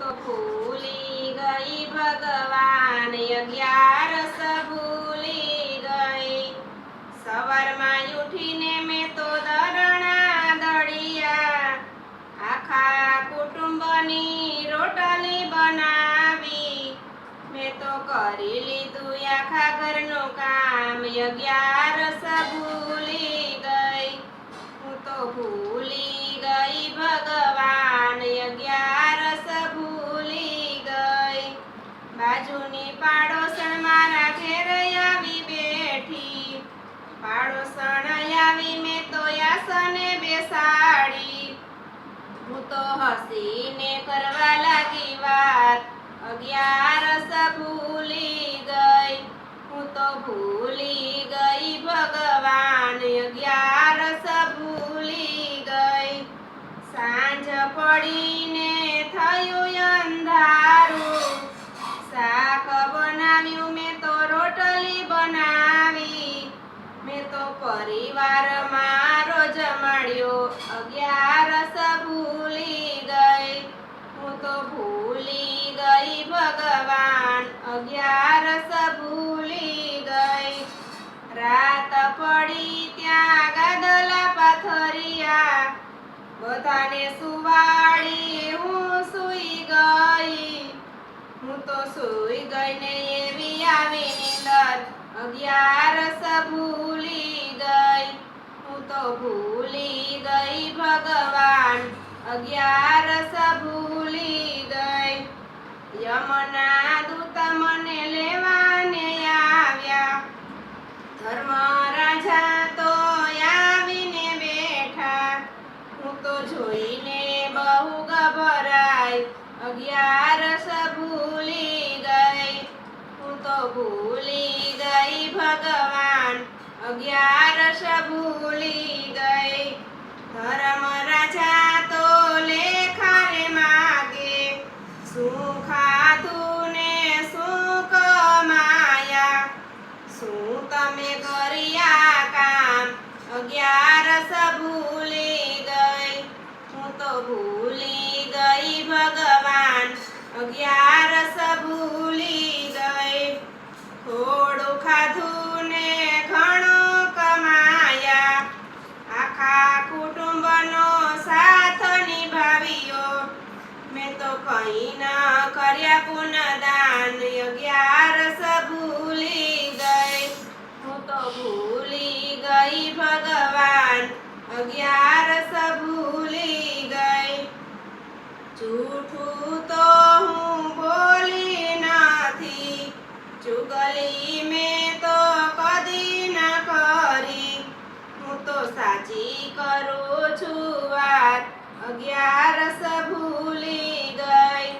તો ભૂલી ગઈ ભગવાન અગિયારસ ભૂલી ગઈ. સવારમાં ઉઠીને મેં તો દરણા દળિયા. આખા કુટુંબની રોટલી બનાવી. મેં તો કરી લીધું આખા ઘરનું કામ. અગિયારસ ભૂલી ગઈ. હું તો ભૂલી પાડોશણ આવી મેં તો યાસને બેસાડી. હું તો હસીને કરવા લાગી વાત. અગિયારસ ભૂલી ગઈ. હું તો ભૂલી બધાને સુવાડી હું સૂઈ ગઈ. હું તો સૂઈ ગઈ ને એવી આવી નીંદર અગિયારસ ભૂલી ગઈ. હું તો ભૂલી ગઈ ભગવાન અગિયારસ ભૂલી ગઈ. યમના દૂત મને લેવાને અગિયારસ ભૂલી ગઈ હું તો ભૂલી ગઈ ભગવાન. અગિયારસ ભૂલી અગિયારસ ભૂલી ગઈ. થોડું ખાધું ને ઘણું કમાયા. આખા કુટુંબનો સાથ નિભાવ્યો. મેં તો કંઈ ન કર્યા પુનદાન. અગિયારસ ભૂલી ગઈ. હું તો ભૂલી ગઈ ભગવાન. અગિયારસ ભૂલી ગઈ. જૂઠું અગિયારસ ભૂલી ગઈ,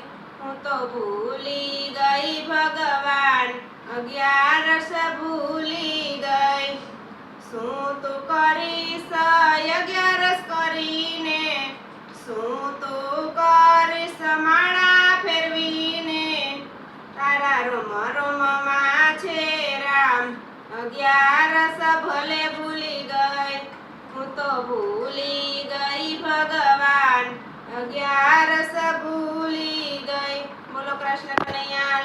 હું તો ભૂલી ગઈ ભગવાન. અગિયારસ ભૂલી ગઈ, શું તું કરીશ અગિયારસ કરીને? શું તું કરીશ માણા ફેરવીને? તારા રોમ રોમમાં છે રામ. અગિયારસ ભલે ભૂલી ગઈ, હું તો ભૂલી ગઈ અગિયારસ ભૂલી ગઈ. બોલો કૃષ્ણ કનૈયા